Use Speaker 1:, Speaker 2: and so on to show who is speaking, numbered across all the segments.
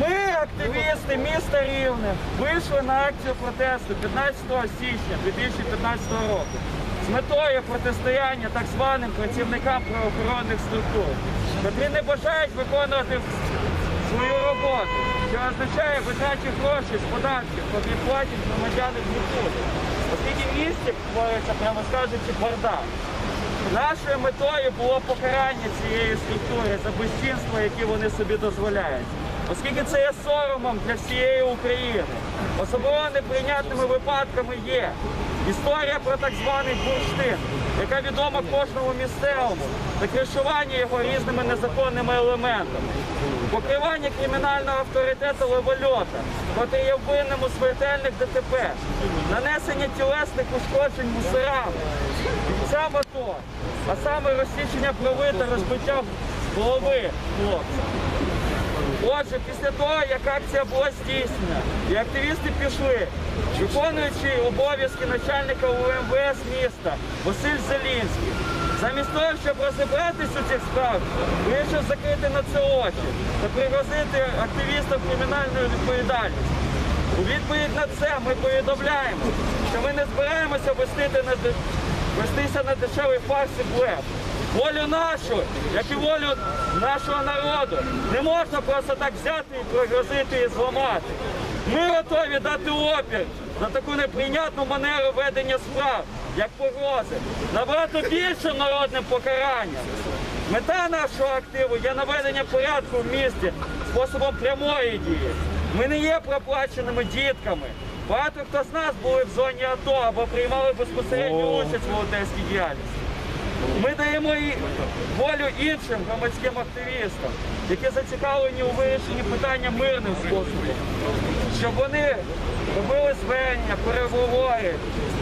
Speaker 1: Ми, активісти міста Рівне, вийшли на акцію протесту 15 січня 2015 року з метою протистояння так званим працівникам правоохоронних структур, котрі не бажають виконувати свою роботу, що означає видачі грошей з податків, котрі платять громадяни в. Оскільки в місті твориться, прямо скажучи, бардак. Нашою метою було покарання цієї структури за безчинство, які вони собі дозволяють. Оскільки це є соромом для всієї України. Особливо неприйнятними випадками є історія про так званий бурштин, яка відома кожному місцевому, та кришування його різними незаконними елементами. Покривання кримінального авторитету левольота, котрий є винним у смертельних ДТП, нанесення тілесних ушкоджень мусорам, бійцям АТО, а саме розсічення прави та розбиття голови хлопця. Отже, після того, як акція була здійснена, і активісти пішли, виконуючи обов'язки начальника УМВС міста Василь Зелінський, замість того, щоб розібратися у цих справах, вирішив закрити на це очі та пригрозити активістам кримінальною відповідальністю. У відповідь на це ми повідомляємо, що ми не збираємося вестити на вестися на дешевий фарс і блеф. Волю нашу, як і волю нашого народу, не можна просто так взяти і пригрозити і зламати. Ми готові дати опір за таку неприйнятну манеру ведення справ, як погрози, набагато більше народним покаранням. Мета нашого активу є наведення порядку в місті способом прямої дії. Ми не є проплаченими дітками. Багато хто з нас були в зоні АТО або приймали безпосередню участь в волонтерській діяльності. Ми даємо і волю іншим громадським активістам, які зацікавлені у вирішенні питання мирним способом, щоб вони робили звернення, переговори,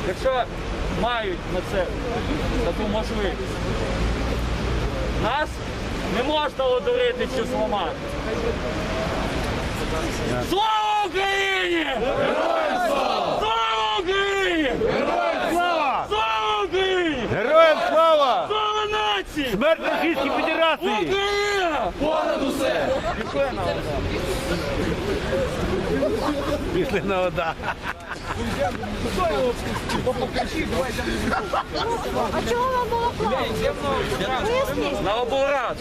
Speaker 1: якщо мають на це таку можливість. Нас не можна одурити чи зламати. Слава Україні! Слава Україні!
Speaker 2: Слава!
Speaker 1: Слава Україні!
Speaker 2: Героям слава!
Speaker 1: Нації!
Speaker 2: Смерть Російській Федерації!
Speaker 1: Україна!
Speaker 2: Пішли на вода.
Speaker 3: А чого вам було плавати?
Speaker 1: На облраду!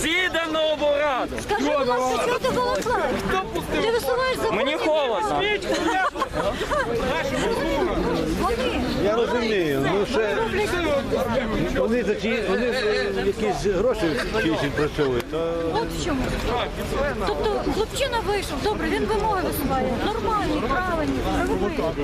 Speaker 1: Сідемо на облраду!
Speaker 3: Скажи, будь ласка, чого ти було плавати? Ти висуваєш за
Speaker 1: Мені холодно!
Speaker 3: Вони.
Speaker 2: Я розумію, вони за чи вони якісь гроші чиїсь відпрацьовують,
Speaker 3: От в чому. Тобто хлопчина вийшов, добре, він вимоги висуває. Нормальні, правильні, правові.